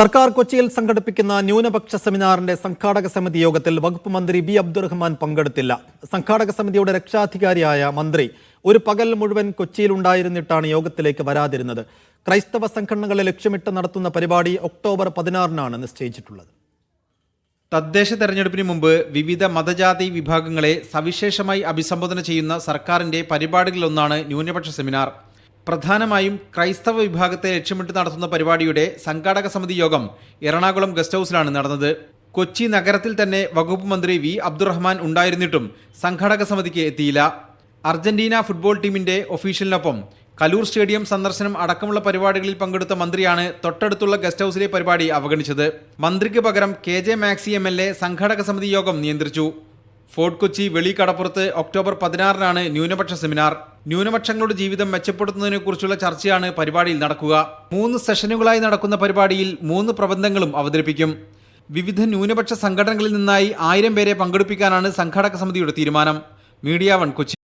സർക്കാർ കൊച്ചിയിൽ സംഘടിപ്പിക്കുന്ന ന്യൂനപക്ഷ സെമിനാറിന്റെ സംഘാടക സമിതി യോഗത്തിൽ വകുപ്പ് മന്ത്രി ബി അബ്ദുറഹ്മാൻ പങ്കെടുത്തില്ല. സംഘാടക സമിതിയുടെ രക്ഷാധികാരിയായ മന്ത്രി ഒരു പകൽ മുഴുവൻ കൊച്ചിയിൽ ഉണ്ടായിരുന്നിട്ടാണ് യോഗത്തിലേക്ക് വരാതിരുന്നത്. ക്രൈസ്തവ സംഘടനകളെ ലക്ഷ്യമിട്ട് നടത്തുന്ന പരിപാടി ഒക്ടോബർ പതിനാറിനാണ് നിശ്ചയിച്ചിട്ടുള്ളത്. തദ്ദേശ തെരഞ്ഞെടുപ്പിന് മുമ്പ് വിവിധ മതജാതി വിഭാഗങ്ങളെ സവിശേഷമായി അഭിസംബോധന ചെയ്യുന്ന സർക്കാരിന്റെ പരിപാടികളിലൊന്നാണ് ന്യൂനപക്ഷ സെമിനാർ. പ്രധാനമായും ക്രൈസ്തവ വിഭാഗത്തെ ലക്ഷ്യമിട്ട് നടത്തുന്ന പരിപാടിയുടെ സംഘാടക സമിതി യോഗം എറണാകുളം ഗസ്റ്റ് ഹൗസിലാണ് നടന്നത്. കൊച്ചി നഗരത്തിൽ തന്നെ വകുപ്പ് മന്ത്രി വി. അബ്ദുറഹ്മാൻ ഉണ്ടായിരുന്നിട്ടും സംഘാടക സമിതിക്ക് എത്തിയില്ല. അർജന്റീന ഫുട്ബോൾ ടീമിന്റെ ഒഫീഷ്യലിനൊപ്പം കലൂർ സ്റ്റേഡിയം സന്ദർശനം അടക്കമുള്ള പരിപാടികളിൽ പങ്കെടുത്ത മന്ത്രിയാണ് തൊട്ടടുത്തുള്ള ഗസ്റ്റ് ഹൌസിലെ പരിപാടി അവഗണിച്ചത്. മന്ത്രിക്ക് പകരം K. J. Maxi M. L. A സംഘാടക സമിതി യോഗം നിയന്ത്രിച്ചു. ഫോർട്ട് കൊച്ചി വെളി കടപ്പുറത്ത് ഒക്ടോബർ പതിനാറിനാണ് ന്യൂനപക്ഷ സെമിനാർ. ന്യൂനപക്ഷങ്ങളുടെ ജീവിതം മെച്ചപ്പെടുത്തുന്നതിനെക്കുറിച്ചുള്ള ചർച്ചയാണ് പരിപാടിയിൽ നടക്കുക. മൂന്ന് സെഷനുകളായി നടക്കുന്ന പരിപാടിയിൽ മൂന്ന് പ്രബന്ധങ്ങളും അവതരിപ്പിക്കും. വിവിധ ന്യൂനപക്ഷ സംഘടനകളിൽ നിന്നായി ആയിരം പേരെ പങ്കെടുപ്പിക്കാനാണ് സംഘാടക സമിതിയുടെ തീരുമാനം. Media one Kochi.